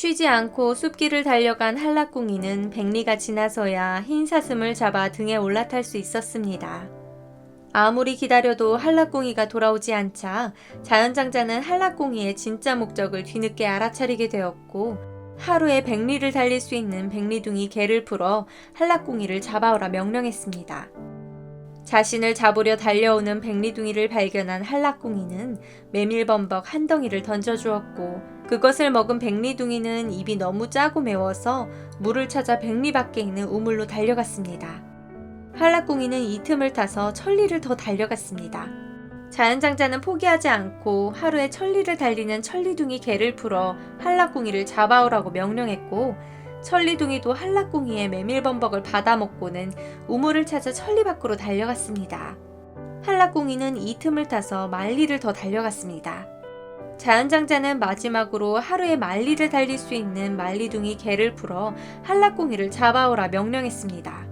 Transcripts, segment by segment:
쉬지 않고 숲길을 달려간 한라꿍이는 백리가 지나서야 흰 사슴을 잡아 등에 올라탈 수 있었습니다. 아무리 기다려도 한라꿍이가 돌아오지 않자 자연장자는 한라꿍이의 진짜 목적을 뒤늦게 알아차리게 되었고 하루에 백리를 달릴 수 있는 백리둥이 개를 풀어 한라꿍이를 잡아오라 명령했습니다. 자신을 잡으려 달려오는 백리둥이를 발견한 한라꿍이는 메밀범벅 한 덩이를 던져주었고 그것을 먹은 백리둥이는 입이 너무 짜고 매워서 물을 찾아 백리 밖에 있는 우물로 달려갔습니다. 한라꿍이는 이 틈을 타서 천리를 더 달려갔습니다. 자연장자는 포기하지 않고 하루에 천리를 달리는 천리둥이 개를 풀어 한라꿍이를 잡아오라고 명령했고 천리둥이도 한라꿍이의 메밀범벅을 받아먹고는 우물을 찾아 천리 밖으로 달려갔습니다. 한라꿍이는 이 틈을 타서 만리를 더 달려갔습니다. 자연장자는 마지막으로 하루에 만리를 달릴 수 있는 만리둥이 개를 풀어 한라꿍이를 잡아오라 명령했습니다.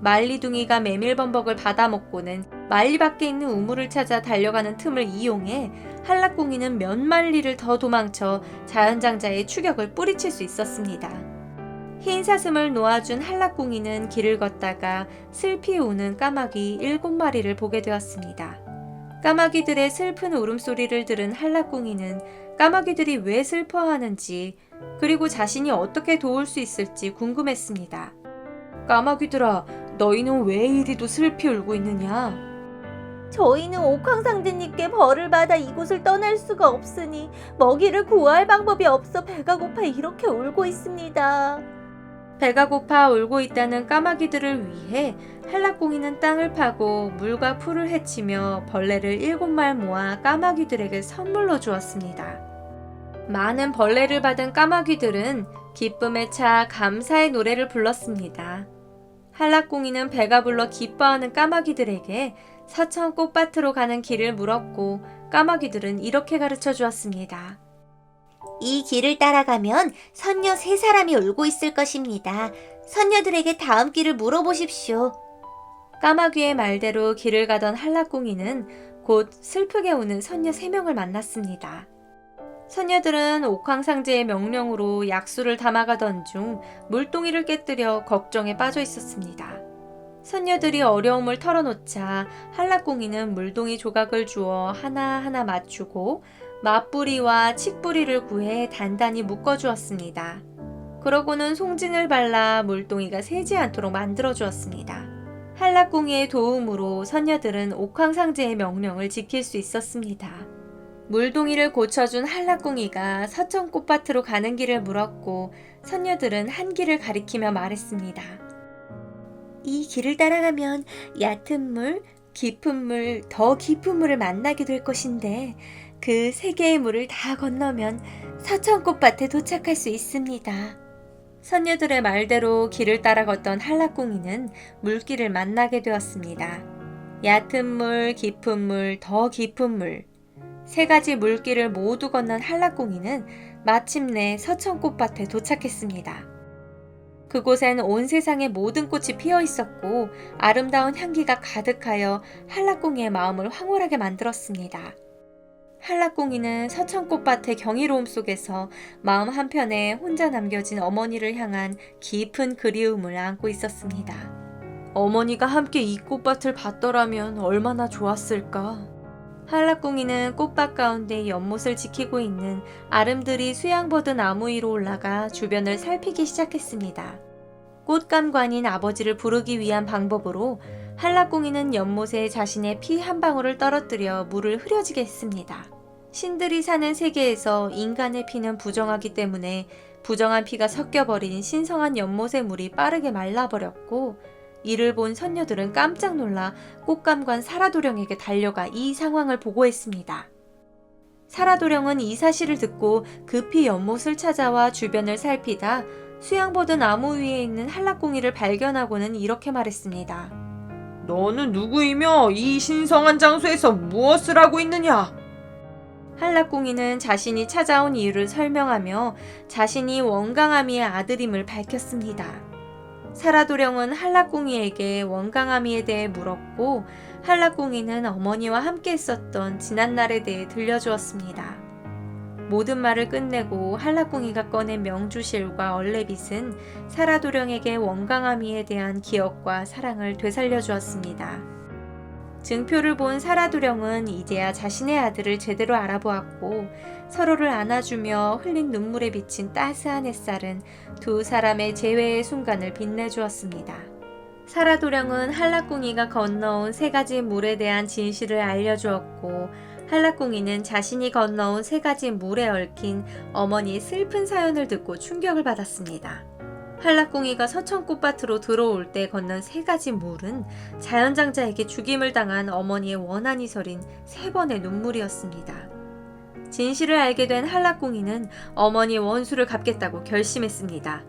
말리둥이가 메밀범벅을 받아먹고는 말리 밖에 있는 우물을 찾아 달려가는 틈을 이용해 한라꿍이는 몇 말리를 더 도망쳐 자연장자의 추격을 뿌리칠 수 있었습니다. 흰 사슴을 놓아준 한라꿍이는 길을 걷다가 슬피 우는 까마귀 일곱 마리를 보게 되었습니다. 까마귀들의 슬픈 울음소리를 들은 한라꿍이는 까마귀들이 왜 슬퍼하는지 그리고 자신이 어떻게 도울 수 있을지 궁금했습니다. 까마귀들아, 너희는 왜 이리도 슬피 울고 있느냐? 저희는 옥황상제님께 벌을 받아 이곳을 떠날 수가 없으니 먹이를 구할 방법이 없어 배가 고파 이렇게 울고 있습니다. 배가 고파 울고 있다는 까마귀들을 위해 한라꿍이는 땅을 파고 물과 풀을 헤치며 벌레를 일곱 말 모아 까마귀들에게 선물로 주었습니다. 많은 벌레를 받은 까마귀들은 기쁨에 차 감사의 노래를 불렀습니다. 한라꿍이는 배가 불러 기뻐하는 까마귀들에게 서천 꽃밭으로 가는 길을 물었고 까마귀들은 이렇게 가르쳐 주었습니다. 이 길을 따라가면 선녀 세 사람이 울고 있을 것입니다. 선녀들에게 다음 길을 물어보십시오. 까마귀의 말대로 길을 가던 한라꿍이는 곧 슬프게 우는 선녀 세 명을 만났습니다. 선녀들은 옥황상제의 명령으로 약수를 담아가던 중 물동이를 깨뜨려 걱정에 빠져 있었습니다. 선녀들이 어려움을 털어놓자 한라꿍이는 물동이 조각을 주어 하나하나 맞추고 맞뿌리와 칡뿌리를 구해 단단히 묶어주었습니다. 그러고는 송진을 발라 물동이가 새지 않도록 만들어주었습니다. 한라꿍이의 도움으로 선녀들은 옥황상제의 명령을 지킬 수 있었습니다. 물동이를 고쳐준 한라꿍이가 서천 꽃밭으로 가는 길을 물었고 선녀들은 한 길을 가리키며 말했습니다. 이 길을 따라가면 얕은 물, 깊은 물, 더 깊은 물을 만나게 될 것인데 그 세 개의 물을 다 건너면 서천꽃밭에 도착할 수 있습니다. 선녀들의 말대로 길을 따라 걷던 한라꿍이는 물길을 만나게 되었습니다. 얕은 물, 깊은 물, 더 깊은 물. 세 가지 물길을 모두 건넌 한라꿍이는 마침내 서천꽃밭에 도착했습니다. 그곳엔 온 세상의 모든 꽃이 피어 있었고 아름다운 향기가 가득하여 한라꿍이의 마음을 황홀하게 만들었습니다. 한라꿍이는 서천꽃밭의 경이로움 속에서 마음 한편에 혼자 남겨진 어머니를 향한 깊은 그리움을 안고 있었습니다. 어머니가 함께 이 꽃밭을 봤더라면 얼마나 좋았을까. 한라꿍이는 꽃밭 가운데 연못을 지키고 있는 아름드리 수양버드 나무 위로 올라가 주변을 살피기 시작했습니다. 꽃감관인 아버지를 부르기 위한 방법으로 한라꿍이는 연못에 자신의 피 한 방울을 떨어뜨려 물을 흐려지게 했습니다. 신들이 사는 세계에서 인간의 피는 부정하기 때문에 부정한 피가 섞여버린 신성한 연못의 물이 빠르게 말라버렸고 이를 본 선녀들은 깜짝 놀라 꽃감관 사라도령에게 달려가 이 상황을 보고했습니다. 사라도령은 이 사실을 듣고 급히 연못을 찾아와 주변을 살피다 수양보드 나무 위에 있는 한라꿍이를 발견하고는 이렇게 말했습니다. 너는 누구이며 이 신성한 장소에서 무엇을 하고 있느냐? 한라꿍이는 자신이 찾아온 이유를 설명하며 자신이 원강아미의 아들임을 밝혔습니다. 사라도령은 한라꿍이에게 원강아미에 대해 물었고 한라꿍이는 어머니와 함께 있었던 지난날에 대해 들려주었습니다. 모든 말을 끝내고 한라꿍이가 꺼낸 명주실과 얼레빗은 사라도령에게 원강아미에 대한 기억과 사랑을 되살려 주었습니다. 증표를 본 사라도령은 이제야 자신의 아들을 제대로 알아보았고 서로를 안아주며 흘린 눈물에 비친 따스한 햇살은 두 사람의 재회의 순간을 빛내주었습니다. 사라도령은 한라꿍이가 건너온 세 가지 물에 대한 진실을 알려주었고 한라꿍이는 자신이 건너온 세 가지 물에 얽힌 어머니의 슬픈 사연을 듣고 충격을 받았습니다. 한라꿍이가 서천꽃밭으로 들어올 때 건넌 세 가지 물은 자연장자에게 죽임을 당한 어머니의 원한이 서린 세 번의 눈물이었습니다. 진실을 알게 된 한라꿍이는 어머니의 원수를 갚겠다고 결심했습니다.